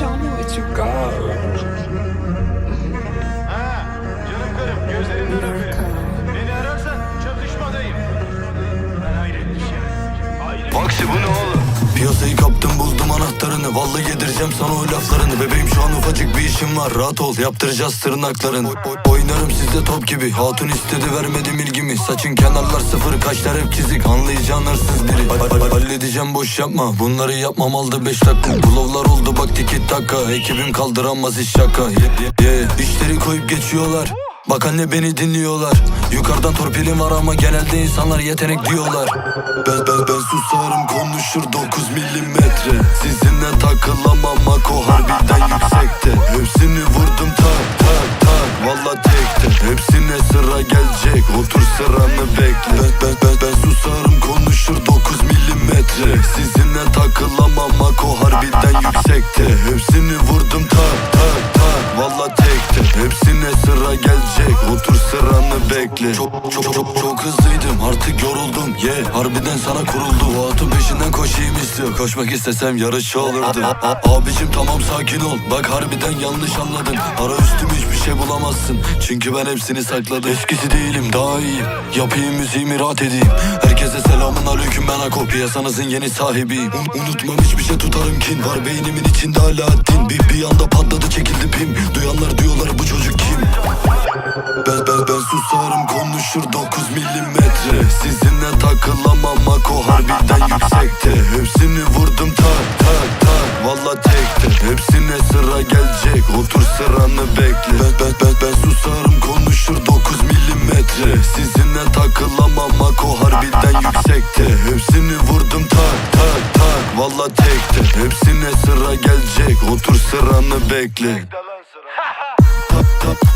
show me what you got. Ha, canım karım gözlerinden öperim. Beni ararsan çatışmadayım. Ben hayret bir şey. Hayret. Baksi bu ne oğlum? Piyasayı kaptım buldum anahtarını Vallahi yedireceğim sana o laflarını Bebeğim şu an ufacık bir işim var Rahat ol yaptıracağız tırnaklarını Oy- oy- Oynarım sizde top gibi Hatun istedi vermedim ilgimi Saçın kenarlar sıfır kaşlar hep çizik Anlayacağın hırsız biri Halledeceğim boş yapma. Bunları yapmam aldı 5 dakika. Bulovlar oldu bak tiki taka Ekibim kaldıramaz iş şaka. Ye ye ye. İşleri koyup geçiyorlar. Bak anne beni dinliyorlar. Yukarıdan torpilim var ama genelde insanlar yetenek diyorlar. Ben ben ben susarım konuşur 9 milimetre. Sizinle takılamam Mako harbiden yüksekte. Hepsini vurdum tak tak tak. Valla tekte. Hepsine sıra gelecek. Otur sıranı bekle. Ben ben ben, ben susarım konuşur 9 milimetre Sizinle takılamam Mako harbiden yüksekte. Hepsini vurdum tak bekle. Çok çok çok çok hızlıydım. Artık yoruldum. Ye yeah, harbiden sana kuruldu Bu atın peşinden koşayım istiyor. Koşmak istesem yarış olurdu A- a- Abicim tamam sakin ol. Bak harbiden yanlış anladın. Ara üstüm hiçbir şey bulamazsın. Çünkü ben hepsini sakladım. Eskisi değilim daha iyiyim. Yapayım müziğimi rahat edeyim. Herkese selamun aleyküm ben Ako. Piyasanızın yeni sahibiyim. Un- Unutmam hiçbir şey tutarım kin. Var beynimin içinde hala din Bir, bir anda patladı çekildi pim ben, susarım konuşur 9 milimetre. Sizinle takılamam Mako harbiden yüksekte. Hepsini vurdum tak tak tak Valla tekte. Hepsine sıra gelecek. Otur sıranı bekle. Ben, ben, ben, ben susarım konuşur 9 milimetre. Sizinle takılamam Mako harbiden yüksekte. Hepsini vurdum tak tak tak Valla tekte. Hepsine sıra gelecek. Otur sıranı bekle. Tap tap